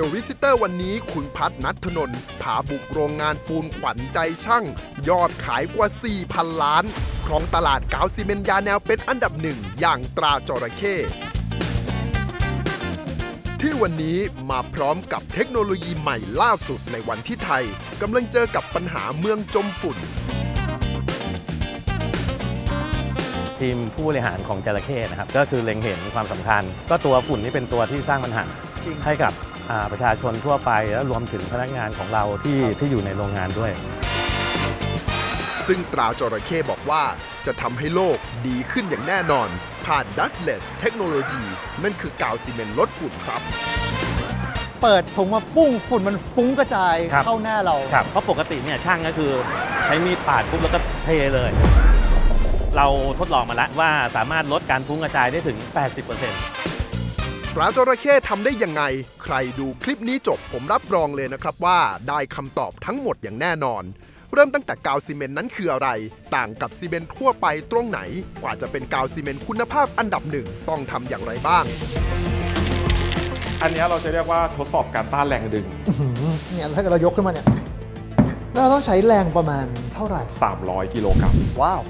The Visitor วันนี้คุณพัฒนัทธนนท์พาบุกโรงงานปูนขวัญใจช่าง ยอดขายกว่า 4,000 ล้าน ครองตลาดกาวซีเมนต์ยาแนวเป็นอันดับหนึ่งอย่างตราจระเข้ที่วันนี้มาพร้อมกับเทคโนโลยีใหม่ล่าสุดในวันที่ไทยกำลังเจอกับปัญหาเมืองจมฝุ่น ทีมผู้บริหารของจระเข้นะครับ ก็คือเล็งเห็นความสำคัญ ก็ตัวฝุ่นนี่เป็นตัวที่สร้างปัญหาจริงให้กับอ่า ประชาชนทั่วไป แล้วรวมถึงพนักงานของเราที่ที่อยู่ในโรงงานด้วย ซึ่งตราจระเข้บอกว่าจะทำให้โลกดีขึ้นอย่างแน่นอน ผ่าน dustless เทคโนโลยีนั่นคือกาวซีเมนต์ลดฝุ่นครับเปิดถุงมาปุ้งฝุ่นมันฟุ้งกระจายครับเข้าหน้าเราครับเพราะปกติเนี่ยช่างก็คือใช้มีดปาดปุ๊บแล้วก็เทเลย เราทดลองมาแล้วว่าสามารถลดการฟุ้งกระจายได้ถึง 80% ตราจระเข้ทำได้ยังไง ใครดูคลิปนี้จบผมรับรองเลยนะครับว่าได้คำตอบทั้งหมดอย่างแน่นอน เริ่มตั้งแต่กาวซีเมนต์นั้นคืออะไร ต่างกับซีเมนต์ทั่วไปตรงไหน กว่าจะเป็นกาวซีเมนต์คุณภาพอันดับหนึ่งต้องทำอย่างไรบ้าง อันเนี้ยเราจะเรียกว่าทดสอบการต้านแรงดึง เนี่ยถ้าเกิดเรายกขึ้นมาเนี่ยแล้วเราต้องใช้แรงประมาณเท่าไหร่ 300 กิโลกรัมว้าว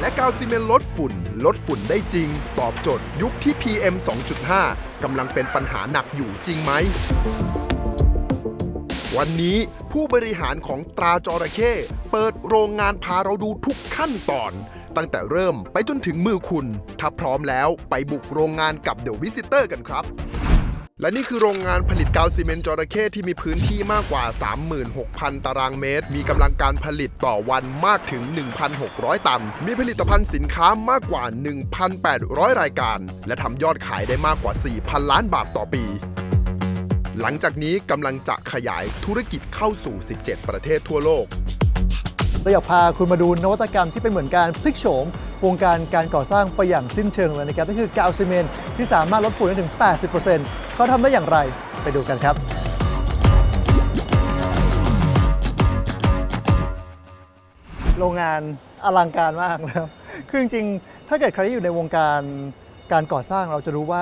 และกาวซีเมนต์ลดฝุ่น ลดฝุ่นได้จริง ตอบโจทย์ยุคที่ PM 2.5 กำลังเป็นปัญหาหนักอยู่จริงไหม วันนี้ผู้บริหารของตราจระเข้เปิดโรงงานพาเราดูทุกขั้นตอน ตั้งแต่เริ่มไปจนถึงมือคุณ ถ้าพร้อมแล้วไปบุกโรงงานกับเด e v วิสิเตอร์กันครับ และนี่คือโรงงานผลิตกาวซีเมนต์จระเข้ที่มีพื้นที่มากกว่า 36,000 ตารางเมตร มีกำลังการผลิตต่อวันมากถึง 1,600 ตัน มีผลิตภัณฑ์สินค้ามากกว่า 1,800 รายการ และทำยอดขายได้มากกว่า 4,000 ล้านบาทต่อปี หลังจากนี้กำลังจะขยายธุรกิจเข้าสู่ 17 ประเทศทั่วโลก เราอยากพาคุณมาดูนวัตกรรมที่เป็นเหมือนการพลิกโฉมวงการการก่อสร้างไปอย่างสิ้นเชิงเลยนะครับนั่นคือกาวซีเมนต์ที่สามารถลดฝุ่นได้ถึง 80%เขาทำได้อย่างไรไปดูกันครับโรงงานอลังการมากนะครับ คือจริงๆ ถ้าเกิดใครที่อยู่ในวงการการก่อสร้างเราจะรู้ว่า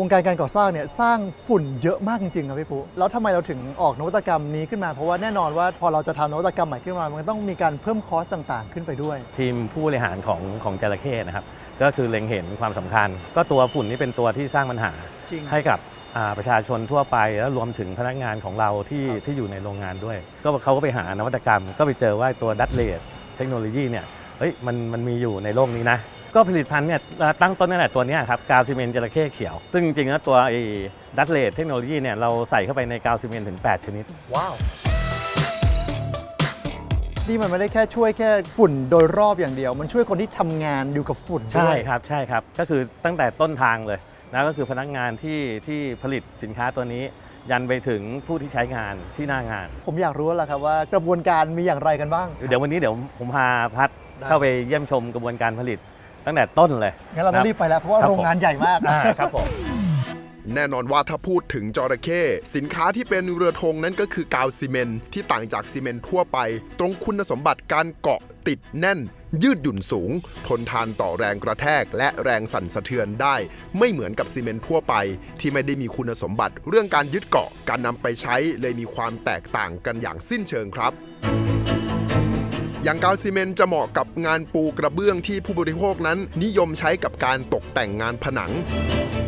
วงการการก่อสร้างเนี่ยสร้างฝุ่นเยอะมากจริงๆครับพี่ปุ๊แล้วทำไมเราถึงออกนวัตกรรมนี้ขึ้นมา เพราะว่าแน่นอนว่าพอเราจะทำนวัตกรรมใหม่ขึ้นมา มันก็ต้องมีการเพิ่มคอสต่างๆ ขึ้นไปด้วย ทีมผู้บริหารของของจระเข้นะครับ ก็คือเล็งเห็นความสำคัญ ก็ตัวฝุ่นนี่เป็นตัวที่สร้างปัญหาจริง ให้กับอ่าประชาชนทั่วไป แล้วรวมถึงพนักงานของเราที่ที่อยู่ในโรงงานด้วย ก็เขาก็ไปหานวัตกรรม ก็ไปเจอว่าตัวดัตเลดเทคโนโลยีเนี่ยเฮ้ยมันมันมีอยู่ในโลกนี้นะ ก็ผลิตภัณฑ์เนี่ยเอ่อตั้งต้นนั่นแหละตัวเนี้ยครับกาวซีเมนต์จระเข้เขียว ซึ่งจริงๆแล้วตัวไอ้ดัตเลดเทคโนโลยีเนี่ยเราใส่เข้าไปในกาวซีเมนต์ถึง 8 ชนิด ว้าวนี่มันไม่ได้แค่ช่วยแค่ฝุ่นโดยรอบอย่างเดียว มันช่วยคนที่ทำงานอยู่กับฝุ่นด้ใช่วยครับใช่ครับ ก็คือตั้งแต่ต้นทางเลยนะก็คือพนักงานที่ที่ผลิตสินค้าตัวนี้ ยันไปถึงผู้ที่ใช้งานที่หน้างาน ผมอยากรู้แล้วล่ะครับว่ากระบวนการมีอย่างไรกันบ้าง เดี๋ยววันนี้เดี๋ยวผมพาพัดได้เข้าไปเยี่ยมชมกระบวนการผลิต ตั้งแต่ต้นเลยงั้นเราต้องรีบไปแล้วเพราะว่าครับโรงงานใหญ่มาก อ่าครับผมแน่นอนว่าถ้าพูดถึงจระเข้สินค้าที่เป็นเรือธงนั้นก็คือกาวซีเมนต์ที่ต่างจากซีเมนต์ทั่วไป ตรงคุณสมบัติการเกาะติดแน่น ยืดหยุ่นสูง ทนทานต่อแรงกระแทก และแรงสั่นสะเทือนได้ ไม่เหมือนกับซีเมนต์ทั่วไป ที่ไม่ได้มีคุณสมบัติ เรื่องการยึดเกาะการนำไปใช้เลยมีความแตกต่างกันอย่างสิ้นเชิงครับ อย่างกาวซีเมนต์จะเหมาะกับงานปูกระเบื้องที่ผู้บริโภคนั้น นิยมใช้กับการตกแต่งงานผนัง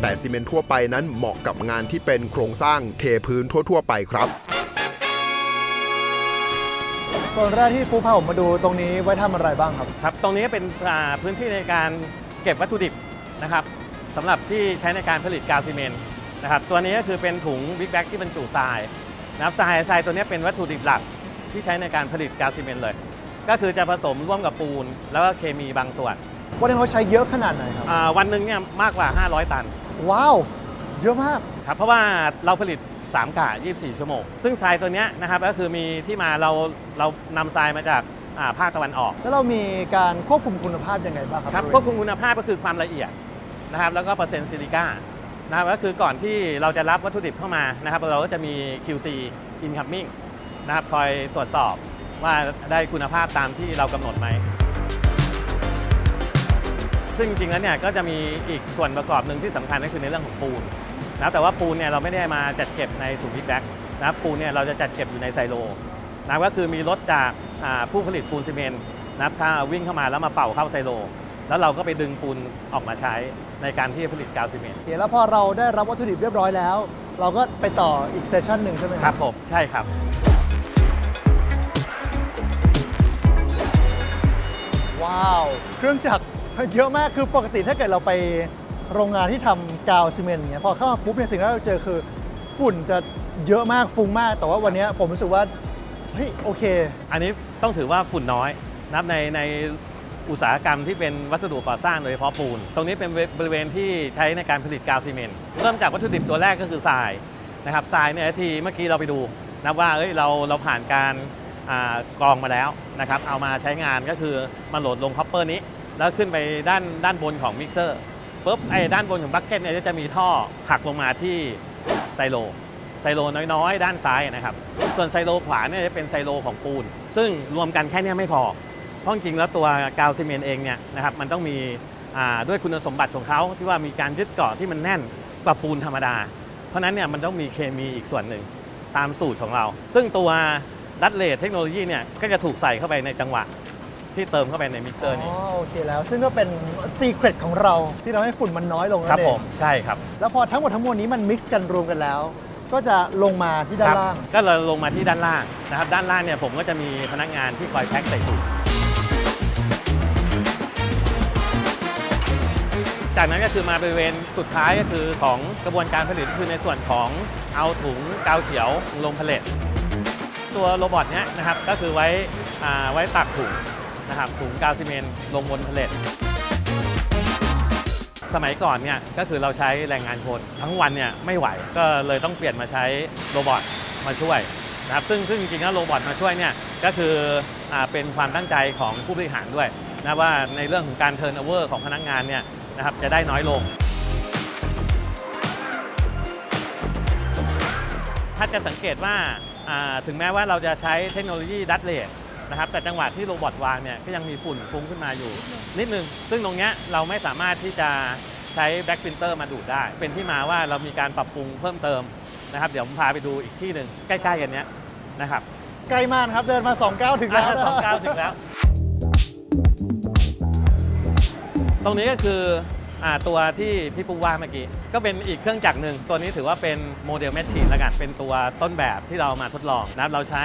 แต่ซีเมนต์ทั่วไปนั้นเหมาะกับงานที่เป็นโครงสร้างเทพื้นทั่ว ๆ ไปครับโซนแรกที่ปูพาผมมาดูตรงนี้ไว้ทำอะไรบ้างครับครับ ตรงนี้เป็นอ่าพื้นที่ในการเก็บวัตถุดิบนะครับสำหรับที่ใช้ในการผลิตกาวซีเมนต์นะครับตัวนี้ก็คือเป็นถุงบิ๊กแบ็กที่บรรจุทรายนะครับทรายทรายตัวนี้เป็นวัตถุดิบหลักที่ใช้ในการผลิตกาวซีเมนต์เลย ก็คือจะผสมร่วมกับปูน แล้วก็เคมีบางส่วนวันนี้เขาใช้เยอะขนาดไหนครับ อ่าวันหนึ่งเนี่ยมากกว่า 500 ตันว้าว เยอะมาก ครับเพราะว่าเราผลิต 3 กะ 24 ชั่วโมง ซึ่งทรายตัวเนี้ยนะครับก็คือมีที่มาเราเรานำทรายมาจากอ่าภาคตะวันออก แล้วเรามีการควบคุมคุณภาพยังไงบ้างครับครับบริควเวบณคุมคุณภาพก็คือความละเอียดนะครับแล้วก็เปอร์เซ็นต์ซิลิก้านะครับก็คือก่อนที่เราจะรับวัตถุดิบเข้ามานะครับเราก็จะมี QC incoming นะครับคอยตรวจสอบ ว่าได้คุณภาพตามที่เรากำหนดไหมซซึ่งจริงๆแล้วเนี่ยก็จะมีอีกส่วนประกอบหนึ่งที่สำคัญก็คือในเรื่องของปูนนะครับแต่ว่าปูนเนี่ยเราไม่ได้มาจัดเก็บในถุงบิ๊กแบ็กนะครับปูนเนี่ยเราจะจัดเก็บอยู่ในไซโลนะครับก็คือมีรถจากอ่าผู้ผลิตปูนซีเมนต์นะครับถ้าวิ่งเข้ามาแล้วมาเป่าเข้าไซโล แล้วเราก็ไปดึงปูนออกมาใช้ในการที่จะผลิตกาวซีเมนต์โอเคแล้วพอเราได้รับวัตถุดิบเรียบร้อยแล้ว เราก็ไปต่ออีกเซสชันหนึ่งใช่ไหมครับผมใช่ครับ ว้าว เครื่องจักรเยอะมากคือปกติถ้าเกิดเราไปโรงงานที่ทำกาวซีเมนต์เนี่ยพอเข้ามาปุ๊บเนี่ยสิ่งแรกเราเจอคือฝุ่นจะเยอะมากฟุ้งมาก แต่ว่าวันนี้ผมรู้สึกว่าเฮ้ยโอเค อันนี้ต้องถือว่าฝุ่นน้อยนะครับในในอุตสาหกรรมที่เป็นวัสดุก่อสร้างโดยเฉพาะปูน ตรงนี้เป็นบริเวณที่ใช้ในการผลิตกาวซีเมนต์เริ่มจากวัตถุดิบตัวแรกก็คือทรายนะครับทรายเนี่ยทีเมื่อกี้เราไปดูนะว่าเอ้ยเราเราผ่านการ กรองมาแล้วนะครับ เอามาใช้งานก็คือมาโหลดลงคอปเปอร์นี้ แล้วขึ้นไปด้านด้านบนของมิกเซอร์ปุ๊บไอ้ด้านบนของบัคเก็ตเนี่ยจะมีท่อหักลงมาที่ไซโลไซโลน้อยๆ ด้านซ้ายนะครับ ส่วนไซโลขวาเนี่ยจะเป็นไซโลของปูน ซึ่งรวมกันแค่นี้ไม่พอ เพราะจริงแล้วตัวกาวซีเมนต์เองเนี่ยนะครับมันต้องมีอ่าด้วยคุณสมบัติของเขาที่ว่ามีการยึดเกาะที่มันแน่นกว่าปูนธรรมดา เพราะนั้นเนี่ยมันต้องมีเคมีอีกส่วนหนึ่งตามสูตรของเรา ซึ่งตัว ดัตเลทเทคโนโลยีเนี่ยก็จะถูกใส่เข้าไปในจังหวะที่เติมเข้าไปในมิกเซอร์อ๋นี้อโอเคแล้ว ซึ่งก็เป็นซีเครตของเราที่ทำให้ฝุ่นมันน้อยลงคนั่รับนเอผงมใช่ครับแล้วพอทั้งหมดทั้งมวลนี้มันมิกซ์กันรวมกันแล้ว ก็จะลงมาที่ด้านล่างครับก็เราลงมาที่ด้านล่างนะครับด้านล่างเนี่ยผมก็จะมีพนักงานที่คอยแพ็คใส่ถุงจากนั้นก็คือมาบริเวณสุดท้ายก็คือของกระบวนการผลิตคือในส่วนของเอาถุงกาวเขียวลงผลิต ตัวโรบอทเนี้ยนะครับก็คือไว้ไว้ตักถุงนะครับถุงกาวซีเมนต์ลงบนผลิตสมัยก่อนเนี่ยก็คือเราใช้แรงงานคนทั้งวันเนี่ยไม่ไหวก็เลยต้องเปลี่ยนมาใช้โรบอทมาช่วยนะครับซึ่งซึ่งจริงๆแล้วโรบอทมาช่วยเนี่ยก็คืออเป็นความตั้งใจของผู้บริหารด้วยนะว่าในเรื่องของการเทิร์นโอเวอร์ของพนักงานเนี่ยนะครับจะได้น้อยลง ถ้าจะสังเกตว่า ถึงแม้ว่าเราจะใช้เทคโนโลยีดัตเลทนะครับแต่จังหวะที่โรบอทวางเนี่ยก็ยังมีฝุ่นฟุ้งขึ้นมาอยู่ นิดนึง ซึ่งตรงเนี้ยเราไม่สามารถที่จะใช้แบ็กพินเตอร์มาดูดได้ เป็นที่มาว่าเรามีการปรับปรุงเพิ่มเติมนะครับ เดี๋ยวผมพาไปดูอีกที่หนึ่งใกล้ๆกันเนี้ยนะครับใกล้มากนะครับเดินมา2ก้าวถึงแล้วนะสองเก้าถึงแล้ว ตรงนี้ก็คืออา ตัวที่พี่ปุ๊กว่าเมื่อกี้ ก็เป็นอีกเครื่องจักรหนึ่ง ตัวนี้ถือว่าเป็นโมเดลแมชชีนละกัน เป็นตัวต้นแบบที่เรามาทดลองนะครับเราใช้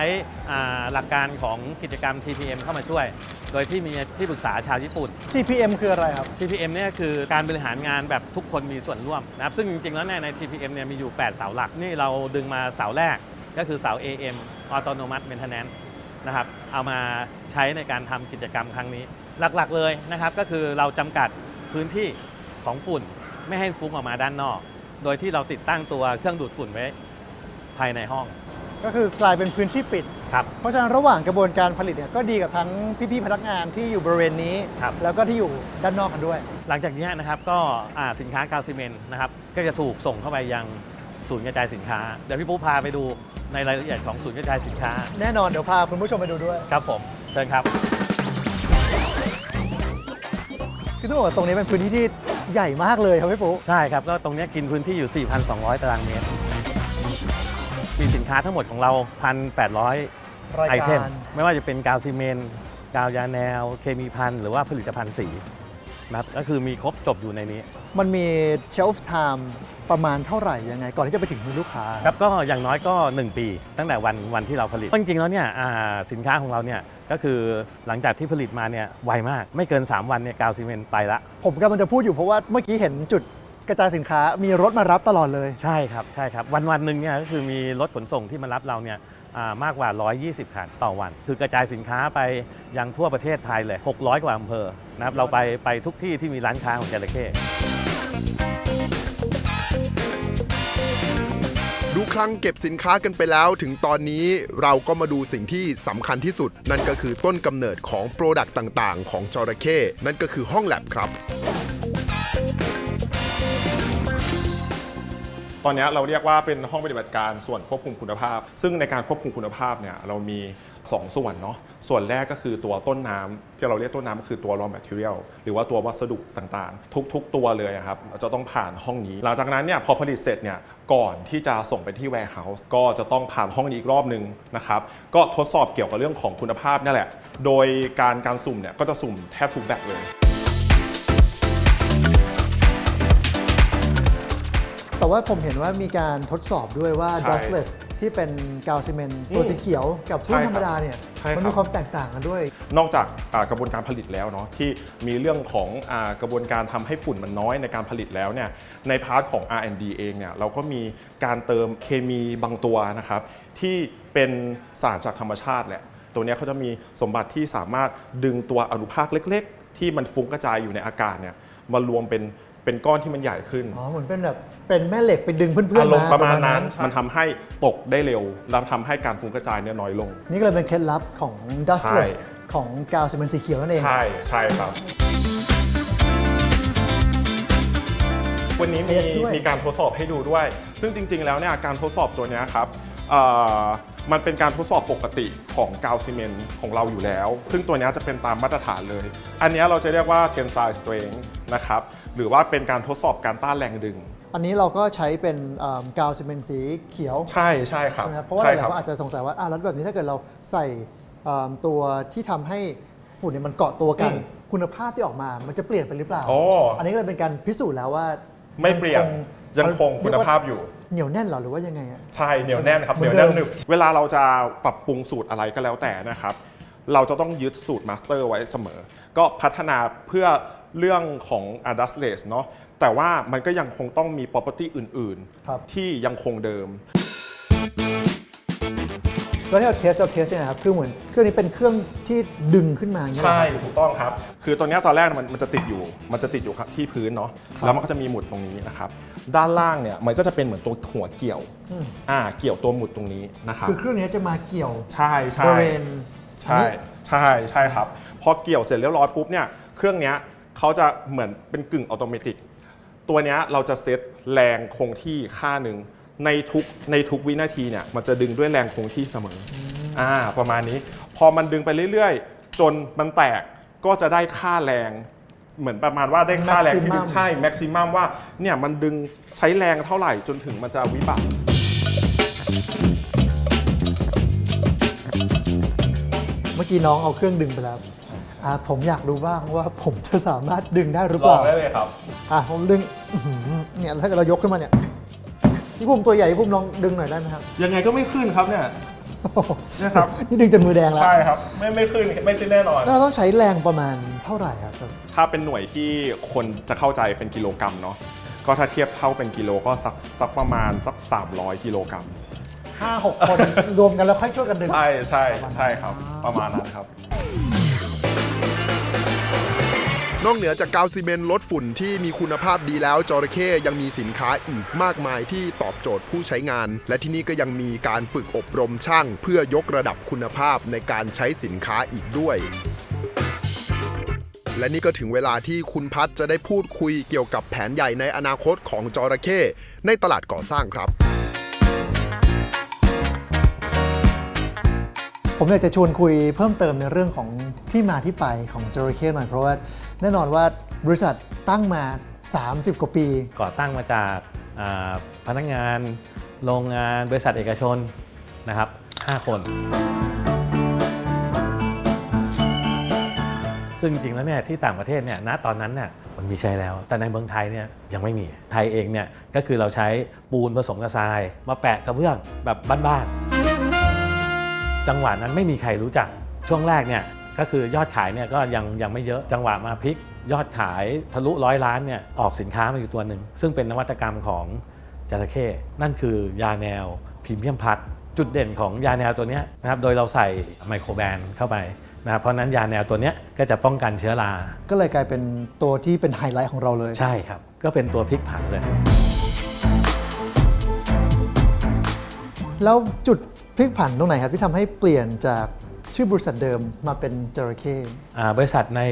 อ่าหลักการของกิจกรรม TPM เข้ามาช่วย โดยที่มีที่ปรึกษาชาวญี่ปุ่น TPM คืออะไรครับ TPM เนี่ยคือการบริหารงานแบบทุกคนมีส่วนร่วมนะครับซึ่งจริงๆแล้วเนี่ยใน TPM เนี่ยมีอยู่ 8 เสาหลักนี่เราดึงมาเสาแรกก็คือเสา AM Autonomous Maintenance นะครับเอามาใช้ในการทำกิจกรรมครั้งนี้ หลักๆเลยนะครับก็คือเราจำกัดพื้นที่ ของฝุ่นไม่ให้ฟุ้งออกมาด้านนอก โดยที่เราติดตั้งตัวเครื่องดูดฝุ่นไว้ภายในห้อง ก็คือกลายเป็นพื้นที่ปิด ครับ เพราะฉะนั้นระหว่างกระบวนการผลิตเนี่ยก็ดีกับทั้งพี่ๆพนักงานที่อยู่บริเวณนี้ ครับ แล้วก็ที่อยู่ด้านนอกกันด้วย หลังจากนี้นะครับก็อ่าสินค้ากาวซีเมนต์นะครับก็จะถูกส่งเข้าไปยังศูนย์กระจายสินค้า เดี๋ยวพี่ปุ๊พาไปดูในรายละเอียดของศูนย์กระจายสินค้าแน่นอนเดี๋ยวพาคุณผู้ชมไปดูด้วย ครับผมเชิญครับ คือต้องบอกว่าตรงนี้เป็นพื้นที่ที่ ใหญ่มากเลยครับพี่ปุ๊ใช่ครับ ก็ตรงเนี้ยกินพื้นที่อยู่ 4,200 ตารางเมตร มีสินค้าทั้งหมดของเรา 1,800รายไอเทกามรไม่ว่าจะเป็นกาวซีเมนต์กาวยาแนว เคมีพันหรือว่าผลิตภัณฑ์สี นะครับก็คือมีครบจบอยู่ในนี้ มันมีเชลฟ์ไทม์ประมาณเท่าไหร่ยังไง ก่อนที่จะไปถึงมือลูกค้า ครับก็อย่างน้อยก็ 1 ปี ตั้งแต่วันวันที่เราผลิตจริงๆแล้วเนี่ยอ่าสินค้าของเราเนี่ยก็คือหลังจากที่ผลิตมาเนี่ยไวมากไม่เกิน 3 วันเนี่ยกาวซีเมนต์ไปละ ผมกำลังจะพูดอยู่เพราะว่าเมื่อกี้เห็นจุดกระจายสินค้ามีรถมารับตลอดเลย ใช่ครับใช่ครับวันวันหนึ่งเนี่ยก็คือมีรถขนส่งที่มารับเราเนี่ยอ่า มากกว่า 120คันต่อวัน คือกระจายสินค้าไปยังทั่วประเทศไทยเลย 600 กว่าอำเภอนะครับเราไปไปทุกที่ที่มีร้านค้าของจระเข้ดูคลังเก็บสินค้ากันไปแล้วถึงตอนนี้เราก็มาดูสิ่งที่สำคัญที่สุด นั่นก็คือต้นกำเนิดของโปรดักต์ต่างๆ ของจระเข้นั่นก็คือห้องแลบครับ ตอนนี้เราเรียกว่าเป็นห้องปฏิบัติการส่วนควบคุมคุณภาพ ซึ่งในการควบคุมคุณภาพเนี่ยเรามีสองส่วนเนาะส่วนแรกก็คือตัวต้นน้ำที่เราเรียกต้นน้ำก็คือตัว raw material หรือว่าตัววัสดุต่างๆ ทุกๆตัวเลยอะครับจะต้องผ่านห้องนี้ หลังจากนั้นเนี่ยพอผลิตเสร็จเนี่ยก่อนที่จะส่งไปที่ warehouse ก็จะต้องผ่านห้องนี้อีกรอบหนึ่งนะครับก็ทดสอบเกี่ยวกับเรื่องของคุณภาพนี่แหละ โดยการการสุ่มเนี่ยก็จะสุ่มแทบทุกแบบเลย แต่ว่าผมเห็นว่ามีการทดสอบด้วยว่า ใช่ dustless ที่เป็นกาวซีเมนต์ตัวอืมสีเขียวกับใช่รุ่นครับธรรมดาเนี่ยใช่ครับ มันมีความแตกต่างกันด้วย นอกจากอ่ากระบวนการผลิตแล้วเนาะที่มีเรื่องของอากระบวนการทำให้ฝุ่นมันน้อยในการผลิตแล้วเนี่ยในพาร์ทของ R&D เองเนี่ยเราก็มีการเติมเคมีบางตัวนะครับ ที่เป็นสารจากธรรมชาติแหละ ตัวเนี้ยเขาจะมีสมบัติที่สามารถดึงตัวอนุภาคเล็ก ๆ ที่มันฟุ้งกระจายอยู่ในอากาศเนี่ยมารวมเป็น เป็นก้อนที่มันใหญ่ขึ้นอ๋อเหมือนเป็นแบบเป็นแม่เหล็กไปดึงเพื่อนอาๆรมามณ์ประมาณนั้นมันทำให้ตกได้เร็วแล้วทำให้การฟุ้งกระจายเนี่ยน้อยลง นี่ก็เลยเป็นเคล็ดลับของ dustless ใช่ของกาวซีเมนต์สีเขียวนั่นเอง ใช่ใช่ครับ วันนี้มีเทสด้วยมีการทดสอบให้ดูด้วย ซึ่งจริง ๆ แล้วเนี่ยการทดสอบตัวเนี้ยครับเอ่อมันเป็นการทดสอบปกติของกาวซีเมนต์ของเราอยู่แล้ว ซึ่งตัวเนี้ยจะเป็นตามมาตรฐานเลย อันเนี้ยเราจะเรียกว่า tensile strength นะครับหรือว่าเป็นการทดสอบการต้านแรงดึง อันนี้เราก็ใช้เป็นเอิ่มกาวซีเมนต์สีเขียวใช่ใช่ครับใช่ไหมครับเพราะว่าหใช่ลายคๆคนอาจจะสงสัยว่าอะแล้วแบบนี้ถ้าเกิดเราใส่เอิ่มตัวที่ทำให้ฝุ่นเนี่ยมันเกาะตัวกัน อืมคุณภาพที่ออกมามันจะเปลี่ยนไปหรือเปล่าโอ้อันนี้ก็เลยเป็นการพิสูจน์แล้วว่าไม่เปลี่ยนยังคงคุณภาพอยู่ เหนียวแน่นเหรอหรือว่ายังไงอะ ใช่เหนียวแน่นครับเหเหมืนีอยนวเดิมแน่นหนึบเวลาเราจะปรับปรุงสูตรอะไรก็แล้วแต่นะครับ เราจะต้องยึดสูตรมาสเตอร์ไว้เสมอ ก็พัฒนาเพื่อ เรื่องของ a d a s l e s เนาะแต่ว่ามันก็ยังคงต้องมี property อื่นครับ ๆ ที่ยังคงเดิม แล้วที่เราเทสเราเทสเนี่ยนะครับคือเหมือนเครื่องนี้เป็นเครื่องที่ดึงขึ้นมาอย่างเงี้ยเหรอใช่ครับ ถูกต้องครับ คือตัวเนี้ยตอนแรกมันมันจะติดอยู่ มันจะติดอยู่ครับที่พื้นเนาะครับแล้วมันก็จะมีหมุดตรงนี้นะครับ ด้านล่างเนี่ยมันก็จะเป็นเหมือนตัวหัวเกี่ยวอืม อ่าเกี่ยวตัวหมุดตรงนี้นะครับ คือเครื่องนี้จะมาเกี่ยวใช่ใช่บริเวณอันใช่นี้ ใช่ใช่ครับ พอเกี่ยวเสร็จเรียบร้อยปุ๊บเนี่ยเครื่องเนี้ย เขาจะเหมือนเป็นกึ่งอัตโนมัติตัวเนี้ยเราจะเซตแรงคงที่ค่าหนึ่งในทุกในทุกวินาทีเนี่ยมันจะดึงด้วยแรงคงที่เสมอออ่าประมาณนี้ พอมันดึงไปเรื่อยๆ จนมันแตกก็จะได้ค่าแรงเหมือนประมาณว่าได้ค่าแรงที่ดึง Maximum ใช่แม็กซิมัมว่าเนี่ยมันดึงใช้แรงเท่าไหร่จนถึงมันจะวิบัติเมื่อกี้น้องเอาเครื่องดึงไปแล้ว อ่าผมอยากรู้บ้างว่าผมจะสามารถดึงได้หรือลเปอล่างได้เลยครับอะผมดึงอื้อหือเนี่ยถ้าเกิดเรายกขึ้นมาเนี่ยพี่ภูมิตัวใหญ่พี่ภูมิลองดึงหน่อยได้ไหมครับยังไงก็ไม่ขึ้นครับเนี่ยนะครับ นี่ดึงจนมือแดงแล้วใช่ครับ ไม่ไม่ขึ้นไม่ขึ้นแน่นอนแล้วเราต้องใช้แรงประมาณเท่าไหร่ครับถ้าเป็นหน่วยที่คนจะเข้าใจเป็นกิโลกรัมเนาะก็ถ้าเทียบเท่าเป็นกิโลก็สักสักประมาณสัก 300 กิโลกรัมห้าหกคน รวมกันแล้วค่อยช่วยกันดึง ใช่ใช่ใช่ครับ ประมาณนั้นครับ นอกเหนือจากกาวซีเมนต์ลดฝุ่นที่มีคุณภาพดีแล้วจระเข้ยังมีสินค้าอีกมากมายที่ตอบโจทย์ผู้ใช้งาน และที่นี่ก็ยังมีการฝึกอบรมช่าง เพื่อยกระดับคุณภาพในการใช้สินค้าอีกด้วยและนี่ก็ถึงเวลาที่คุณพัฒจะได้พูดคุยเกี่ยวกับแผนใหญ่ในอนาคตของจอระเข้ในตลาดก่อสร้างครับ ผมอยากจะชวนคุยเพิ่มเติมในเรื่องของที่มาที่ไปของจระเข้หน่อยเพราะว่าแน่นอนว่าบริษัทตั้งมา 30 กว่าปี ก่อตั้งมาจากพนักงาน โรงงานบริษัทเอกชนนะครับ 5 คน ซึ่งจริงๆแล้วเนี่ยที่ต่างประเทศเนี่ยณตอนนั้นเนี่ยมันมีใช้แล้ว แต่ในเมืองไทยเนี่ยยังไม่มีไทยเองเนี่ยก็คือเราใช้ปูนผสมกับทราย มาแปะกระเบื้องแบบบ้านๆ จังหวะนั้นไม่มีใครรู้จักช่วงแรกเนี่ยก็คือยอดขายเนี่ยก็ยังยังไม่เยอะจังหวะมาพลิก ยอดขายทะลุร้อยล้านเนี่ยออกสินค้ามาอยู่ตัวหนึ่ง ซึ่งเป็นนวัตกรรมของจระเข้นั่นคือยาแนวพรีเมียมพัดจุดเด่นของยาแนวตัวเนี้ยนะครับโดยเราใส่ไมโครแบนเข้าไปนะครับเพราะฉะนั้นยาแนวตัวเนี้ยก็จะป้องกันเชื้อรา ก็เลยกลายเป็นตัวที่เป็นไฮไลท์ของเราเลย ใช่ครับ ก็เป็นตัวพลิกผันเลย แล้วจุด พลิกผันตรงไหนครับที่ทำให้เปลี่ยนจากชื่อบริษัทเดิมมาเป็นจระเข้อ่าบริษัทใน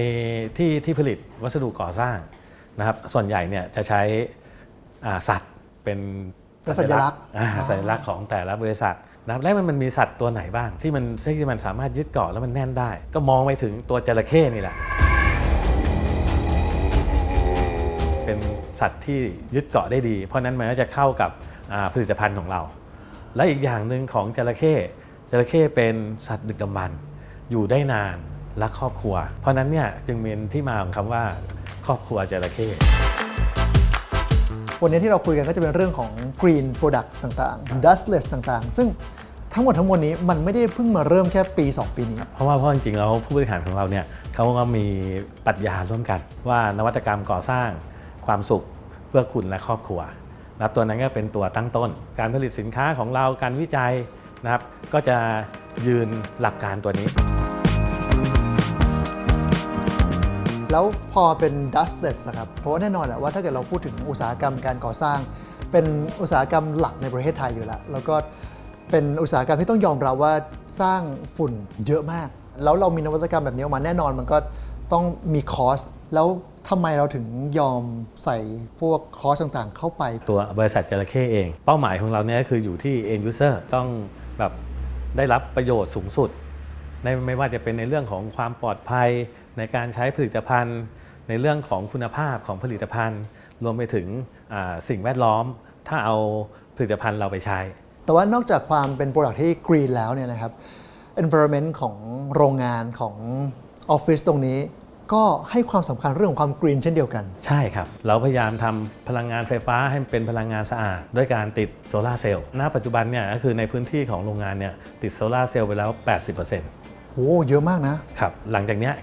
ที่ที่ผลิตวัสดุก่อสร้างนะครับส่วนใหญ่เนี่ยจะใช้อ่าสัตว์เป็นเป็นสัญลักษณ์อ่าสัญลักษณ์ของแต่ละบริษัทนะครับและมันมันมีสัตว์ตัวไหนบ้าง ที่มันที่มันสามารถยึดเกาะแล้วมันแน่นได้ ก็มองไปถึงตัวจระเข้นี่แหละ เป็นสัตว์ที่ยึดเกาะได้ดี เพราะนั้นมันก็จะเข้ากับอ่าผลิตภัณฑ์ของเรา และอีกอย่างหนึ่งของจระเข้จระเข้เป็นสัตว์ดึกดำบรรพ์อยู่ได้นานรักครอบครัว เพราะนั้นเนี่ยจึงเป็นที่มาของคำว่าครอบครัวจระเข้วันนี้ที่เราคุยกันก็จะเป็นเรื่องของ green product ต่างๆ dustless ต่างๆ ซึ่งทั้งหมดทั้งมวลนี้มันไม่ได้เพิ่งมาเริ่มแค่ปี 2 ปีนี้ เพราะว่าเพราะจริงๆแล้วผู้บริหารของเราเนี่ยเขาก็มีปรัชญาร่วมกันว่านวัตกรรมก่อสร้างความสุขเพื่อคุณและครอบครัว นะครับตัวนั้นก็เป็นตัวตั้งต้น การผลิตสินค้าของเราการวิจัยนะครับ ก็จะยืนหลักการตัวนี้ แล้วพอเป็น dustless นะครับ เพราะว่าแน่นอนแหละว่าถ้าเกิดเราพูดถึงอุตสาหกรรมการก่อสร้าง เป็นอุตสาหกรรมหลักในประเทศไทยอยู่แล้ว แล้วก็เป็นอุตสาหกรรมที่ต้องยอมรับว่าสร้างฝุ่นเยอะมาก แล้วเรามีนวัตกรรมแบบนี้ออกมาแน่นอนมันก็ ต้องมีคอสแล้วทำไมเราถึงยอมใส่พวกคอสต่างๆ เข้าไป ตัวบริษัทจระเข้เอง เป้าหมายของเราเนี่ยก็คืออยู่ที่ end user ต้องแบบได้รับประโยชน์สูงสุดในไม่ว่าจะเป็นในเรื่องของความปลอดภัยในการใช้ผลิตภัณฑ์ ในเรื่องของคุณภาพของผลิตภัณฑ์ รวมไปถึงอ่าสิ่งแวดล้อม ถ้าเอาผลิตภัณฑ์เราไปใช้ แต่ว่านอกจากความเป็น Product ที่ Green แล้วเนี่ยนะครับ Environment ของโรงงานของออฟฟิศตรงนี้ ก็ให้ความสำคัญเรื่องของความ Green เช่นเดียวกัน ใช่ครับ เราพยายามทำพลังงานไฟฟ้าให้มันเป็นพลังงานสะอาด ด้วยการติดโซลาร์เซลล์ณปัจจุบันเนี่ยก็คือในพื้นที่ของโรงงานเนี่ยติดโซลาร์เซลล์ไปแล้ว 80%โอ้เยอะมากนะครับ หลังจากเนี้ย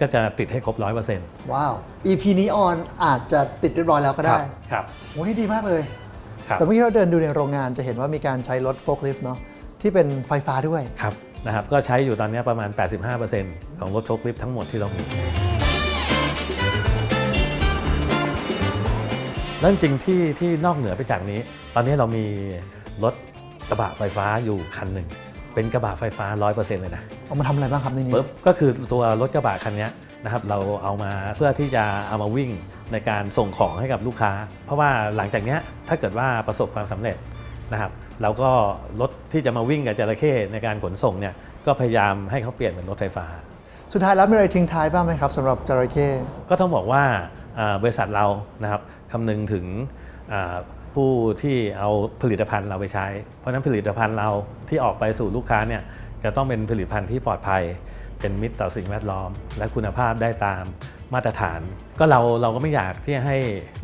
ก็จะติดให้ครบ 100%ว้าว EP นี้ออนอาจจะติดเรียบร้อยแล้วก็ได้ ครับโอ้นี่ดีมากเลยครับแต่เมื่อกี้เราเดินดูในโรงงานจะเห็นว่ามีการใช้รถโฟล์คลิฟต์เนาะที่เป็นไฟฟ้าด้วย ครับนะครับก็ใช้อยู่ตอนนี้ประมาณ 85%ของรถโชคลิฟทั้งหมดที่เรามี แล้วจริงๆที่ที่นอกเหนือไปจากนี้ ตอนนี้เรามีรถกระบะไฟฟ้าอยู่คันหนึ่ง เป็นกระบะไฟฟ้า 100%เลยนะเอามาทำอะไรบ้างครับในนี้ปุ๊บก็คือตัวรถกระบะคันเนี้ยนะครับเราเอามาเพื่อที่จะเอามาวิ่งในการส่งของให้กับลูกค้า เพราะว่าหลังจากเนี้ยถ้าเกิดว่าประสบความสำเร็จนะครับเราก็รถที่จะมาวิ่งกับจระเข้ในการขนส่งเนี่ยก็พยายามให้เขาเปลี่ยนเป็นรถไฟฟ้า สุดท้ายแล้วมีอะไรทิ้งท้ายบ้างไหมครับสำหรับจระเข้ก็ต้องบอกว่าอ่าบริษัทเรานะครับ คำนึงถึงผู้ที่เอาผลิตภัณฑ์เราไปใช้ เพราะนั้นผลิตภัณฑ์เราที่ออกไปสู่ลูกค้าเนี่ยจะต้องเป็นผลิตภัณฑ์ที่ปลอดภัย เป็นมิตรต่อสิ่งแวดล้อม และคุณภาพได้ตามมาตรฐาน ก็เราเราก็ไม่อยากที่จะให้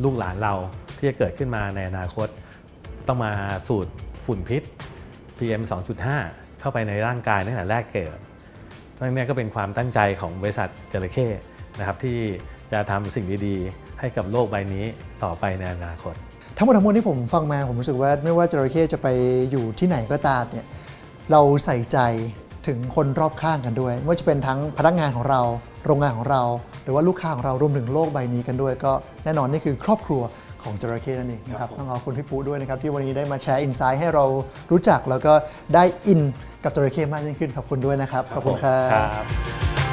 ลูกหลานเราที่จะเกิดขึ้นมาในอนาคต ต้องมาสูดฝุ่นพิษ PM 2.5 เข้าไปในร่างกายตั้งแต่แรกเกิดทั้งนี้ก็เป็นความตั้งใจของบริษัทจระเข้นะครับที่จะทำสิ่งดีๆ ให้กับโลกใบนี้ต่อไปในอนาคต ทั้งหมดทั้งมวลที่ผมฟังมาผมรู้สึกว่าไม่ว่าจระเข้จะไปอยู่ที่ไหนก็ตามเนี่ยเราใส่ใจถึงคนรอบข้างกันด้วยไม่ว่าจะเป็นทั้งพนักงานของเรา โรงงานของเรา หรือว่าลูกค้าของเรารวมถึงโลกใบนี้กันด้วย ก็แน่นอนนี่คือครอบครัวของจระเข้นั่นเองนะครับต้องขอบคุณพี่ปูด้วยนะครับที่วันนี้ได้มาแชร์อินไซต์ให้เรารู้จักแล้วก็ได้อินกับจระเข้มากยิ่งขึ้นขอบคุณด้วยนะครับขอบคุณครับครับ